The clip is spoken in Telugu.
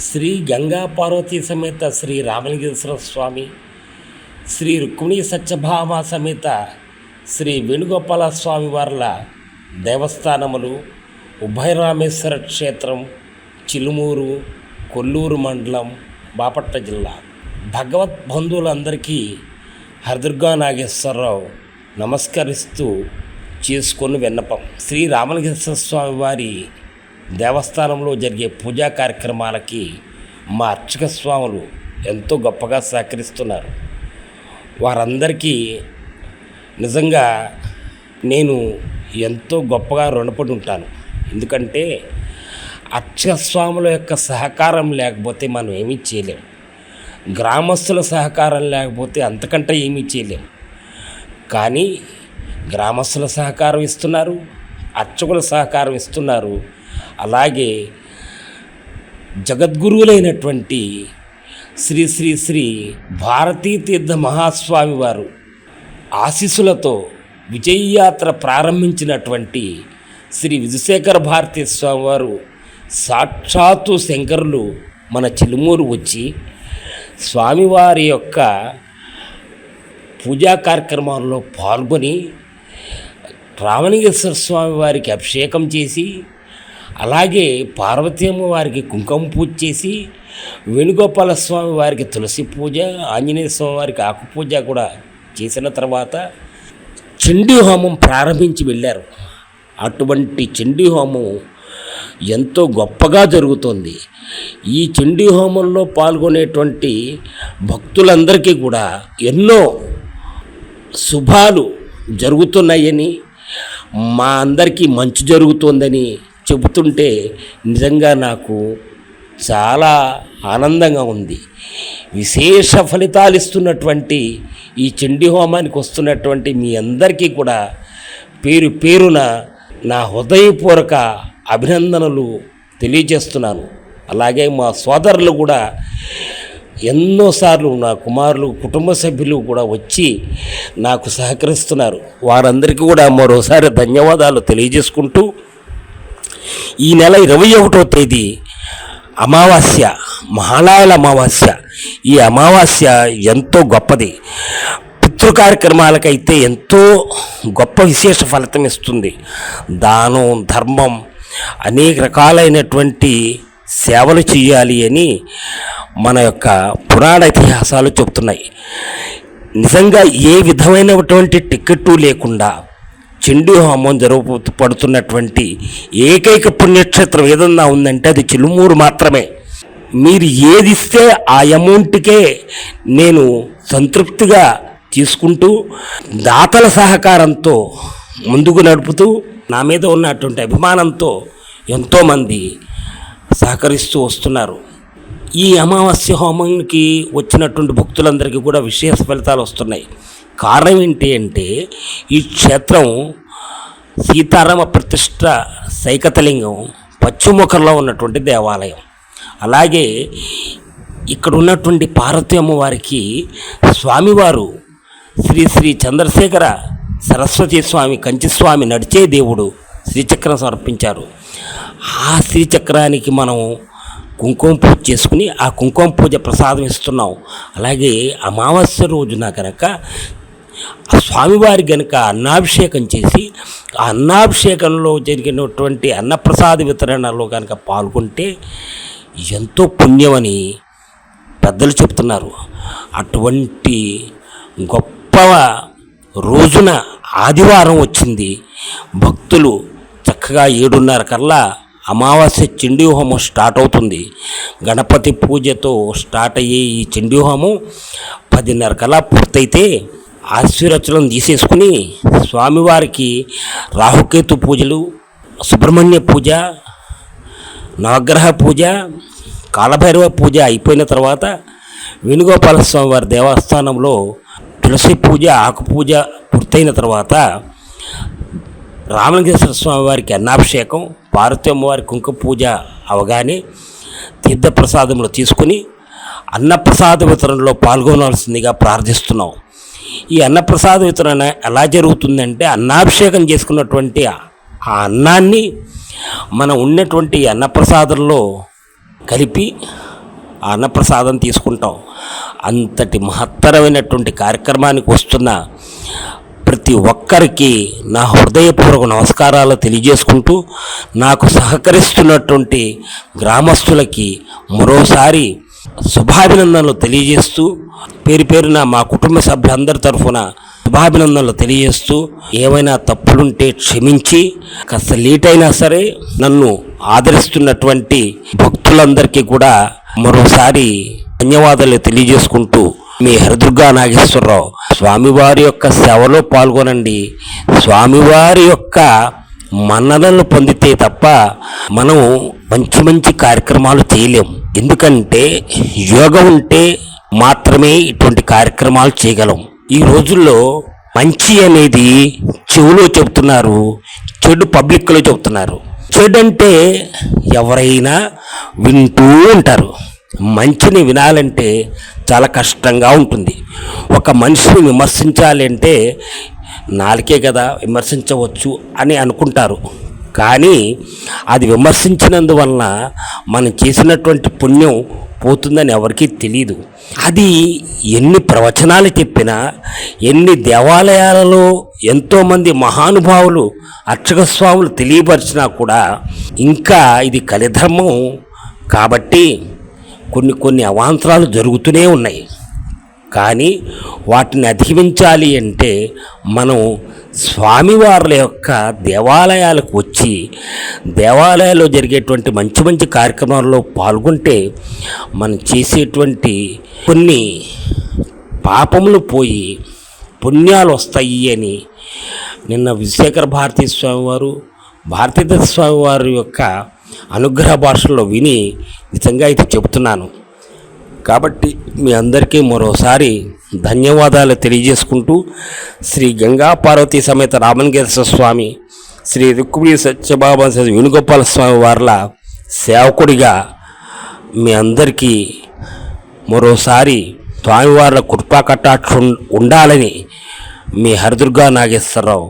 శ్రీ గంగా పార్వతీ సమేత శ్రీ రామలింగేశ్వర స్వామి శ్రీ రుక్మిణి సత్యభామ సమేత శ్రీ వేణుగోపాల స్వామి వార్ల దేవస్థానములు ఉభయరామేశ్వర క్షేత్రం చిలుమూరు కొల్లూరు మండలం బాపట్ల జిల్లా. భగవత్ బంధువులందరికీ హరిదుర్గా నాగేశ్వరరావు నమస్కరిస్తూ చేసుకొని విన్నపం. శ్రీ రామలింగేశ్వర స్వామి వారి దేవస్థానంలో జరిగే పూజా కార్యక్రమాలకి మా అర్చక స్వాములు ఎంతో గొప్పగా సహకరిస్తున్నారు. వారందరికీ నిజంగా నేను ఎంతో గొప్పగా రుణపడి ఉంటాను. ఎందుకంటే అర్చక స్వాముల యొక్క సహకారం లేకపోతే మనం ఏమీ చేయలేం. గ్రామస్తుల సహకారం లేకపోతే అంతకంటే ఏమీ చేయలేము కానీ గ్రామస్తుల సహకారం ఇస్తున్నారు అర్చకుల సహకారం ఇస్తున్నారు అలాగే జగద్గురువులైనటువంటి శ్రీ శ్రీ శ్రీ భారతీ తీర్థ మహాస్వామి వారు ఆశీస్సులతో విజయయాత్ర ప్రారంభించినటువంటి శ్రీ విజయశేఖర భారతీ స్వామి వారు సాక్షాత్తు శంకరులు మన చిలుమూరు వచ్చి స్వామివారి యొక్క పూజా కార్యక్రమాల్లో పాల్గొని రామలింగేశ్వర స్వామి వారికి అభిషేకం చేసి అలాగే పార్వతీమ్మ వారికి కుంకుమ పూజ చేసి వేణుగోపాల స్వామి వారికి తులసి పూజ ఆంజనేయ స్వామి వారికి ఆకు పూజ కూడా చేసిన తర్వాత చండీ హోమం ప్రారంభించి వెళ్ళారు. అటువంటి చండీ హోమం ఎంతో గొప్పగా జరుగుతుంది. ఈ చండీ హోమంలో పాల్గొనేటువంటి భక్తులందరికీ కూడా ఎన్నో శుభాలు జరుగుతున్నాయని మా అందరికీ మంచి జరుగుతుందని చెబుతుంటే నిజంగా నాకు చాలా ఆనందంగా ఉంది. విశేష ఫలితాలు ఇస్తున్నటువంటి ఈ చండీ హోమానికి వస్తున్నటువంటి మీ అందరికీ కూడా పేరు పేరున నా హృదయపూర్వక అభినందనలు తెలియజేస్తున్నాను. అలాగే మా సోదరులు కూడా ఎన్నోసార్లు నా కుమారులు కుటుంబ సభ్యులు కూడా వచ్చి నాకు సహకరిస్తున్నారు. వారందరికీ కూడా మరోసారి ధన్యవాదాలు తెలియజేసుకుంటూ ఈ నెల ఇరవై ఒకటో తేదీ అమావాస్య మహాలయాల అమావాస్య. ఈ అమావాస్య ఎంతో గొప్పది. పితృ కార్యక్రమాలకైతే ఎంతో గొప్ప విశేష ఫలితం ఇస్తుంది. దానం ధర్మం అనేక రకాలైనటువంటి సేవలు చేయాలి అని మన యొక్క పురాణ ఇతిహాసాలు చెబుతున్నాయి. నిజంగా ఏ విధమైనటువంటి టికెట్టు లేకుండా చండీ హోమం జరుపు పడుతున్నటువంటి ఏకైక పుణ్యక్షేత్రం ఏదన్నా ఉందంటే అది చిలుమూరు మాత్రమే. మీరు ఏది ఇస్తే ఆ అమౌంట్కే నేను సంతృప్తిగా తీసుకుంటూ దాతల సహకారంతో ముందుకు నడుపుతూ నా మీద ఉన్నటువంటి అభిమానంతో ఎంతోమంది సహకరిస్తూ వస్తున్నారు. ఈ అమావాస్య హోమానికి వచ్చినటువంటి భక్తులందరికీ కూడా విశేష ఫలితాలు వస్తున్నాయి. కారణం ఏంటి అంటే ఈ క్షేత్రం సీతారామ ప్రతిష్ట సైకతలింగం పశ్చిమముఖంలో ఉన్నటువంటి దేవాలయం. అలాగే ఇక్కడ ఉన్నటువంటి పార్వతీ అమ్మవారికి స్వామివారు శ్రీ శ్రీ చంద్రశేఖర సరస్వతి స్వామి కంచి స్వామి నడిచే దేవుడు శ్రీచక్రం సమర్పించారు. ఆ శ్రీచక్రానికి మనం కుంకుమ పూజ చేసుకుని ఆ కుంకుమ పూజ ప్రసాదం ఇస్తున్నాం. అలాగే అమావాస్య రోజున కనుక ఆ స్వామివారి గనుక అన్నాభిషేకం చేసి ఆ అన్నాభిషేకంలో జరిగినటువంటి అన్నప్రసాద వితరణలో కనుక పాల్గొంటే ఎంతో పుణ్యమని పెద్దలు చెప్తున్నారు. అటువంటి గొప్ప రోజున ఆదివారం వచ్చింది. భక్తులు చక్కగా ఏడున్నర కల్లా అమావాస్య చండీ హోమం స్టార్ట్ అవుతుంది. గణపతి పూజతో స్టార్ట్ అయ్యే ఈ చండీ హోమం పదిన్నర కల్లా పూర్తయితే ఆశీర్వచనం తీసేసుకుని స్వామివారికి రాహుకేతు పూజలు సుబ్రహ్మణ్య పూజ నవగ్రహ పూజ కాలభైరవ పూజ అయిపోయిన తర్వాత వేణుగోపాల స్వామి వారి దేవస్థానంలో తులసి పూజ ఆకు పూజ పూర్తయిన తర్వాత రామలింగేశ్వర స్వామి వారికి అన్నాభిషేకం పార్వతి అమ్మవారి కుంకుమ పూజ అవగానే తీర్థప్రసాదములు తీసుకుని అన్నప్రసాద వితరణలో పాల్గొనాల్సిందిగా ప్రార్థిస్తున్నాం. ఈ అన్నప్రసాద వితరణ ఎలా జరుగుతుందంటే అన్నాభిషేకం చేసుకున్నటువంటి ఆ అన్నాన్ని మనం ఉన్నటువంటి అన్నప్రసాదంలో కలిపి ఆ అన్నప్రసాదం తీసుకుంటాం. అంతటి మహత్తరమైనటువంటి కార్యక్రమానికి వస్తున్న ప్రతి ఒక్కరికి నా హృదయపూర్వక నమస్కారాలు తెలియజేసుకుంటూ నాకు సహకరిస్తున్నటువంటి గ్రామస్తులకి మరోసారి శుభాభినందనలు తెలియజేస్తూ పేరు పేరున మా కుటుంబ సభ్యులందరి తరఫున శుభాభినందనలు తెలియజేస్తూ ఏమైనా తప్పులుంటే క్షమించి కాస్త లేట్ అయినా సరే నన్ను ఆదరిస్తున్నటువంటి భక్తులందరికీ కూడా మరోసారి ధన్యవాదాలు తెలియజేసుకుంటూ మీ హరిదుర్గా నాగేశ్వరరావు స్వామివారి యొక్క సేవలో పాల్గొనండి. స్వామివారి యొక్క మన్ననలు పొందితే తప్ప మనం మంచి మంచి కార్యక్రమాలు చేయలేం. ఎందుకంటే యోగం ఉంటే మాత్రమే ఇటువంటి కార్యక్రమాలు చేయగలం. ఈ రోజుల్లో మంచి అనేది చెవులో చెబుతున్నారు చెడు పబ్లిక్లో చెబుతున్నారు. చెడు అంటే ఎవరైనా వింటూ ఉంటారు. మంచిని వినాలంటే చాలా కష్టంగా ఉంటుంది. ఒక మనిషిని విమర్శించాలి అంటే నాలుకే కదా విమర్శించవచ్చు అని అనుకుంటారు. కానీ అది విమర్శించినందువలన మనం చేసినటువంటి పుణ్యం పోతుందని ఎవరికీ తెలియదు అది ఎన్ని ప్రవచనాలు చెప్పినా ఎన్ని దేవాలయాలలో ఎంతోమంది మహానుభావులు అర్చక స్వాములు తెలియపరిచినా కూడా ఇంకా ఇది కలిధర్మం కాబట్టి కొన్ని కొన్ని అవాంతరాలు జరుగుతూనే ఉన్నాయి. కానీ వాటిని అధిగమించాలి అంటే మనం స్వామివార్ల యొక్క దేవాలయాలకు వచ్చి దేవాలయాల్లో జరిగేటువంటి మంచి మంచి కార్యక్రమాల్లో పాల్గొంటే మనం చేసేటువంటి కొన్ని పాపములు పోయి పుణ్యాలు వస్తాయి అని నిన్న విశేఖర భారతీ స్వామివారు భారతీదేశ భారతీయ యొక్క అనుగ్రహ భాషలో విని నిజంగా అయితే చెబుతున్నాను. కాబట్టి మీ అందరికీ మరోసారి ధన్యవాదాలు తెలియజేసుకుంటూ శ్రీ గంగా పార్వతీ సమేత రామలింగేశ్వర స్వామి శ్రీ రుక్మిణి సత్యబాబా వేణుగోపాల స్వామి వార్ల సేవకుడిగా మీ అందరికీ మరోసారి స్వామివార్ల కృపా కటాక్షం ఉండాలని మీ హరిదుర్గా నాగేశ్వరరావు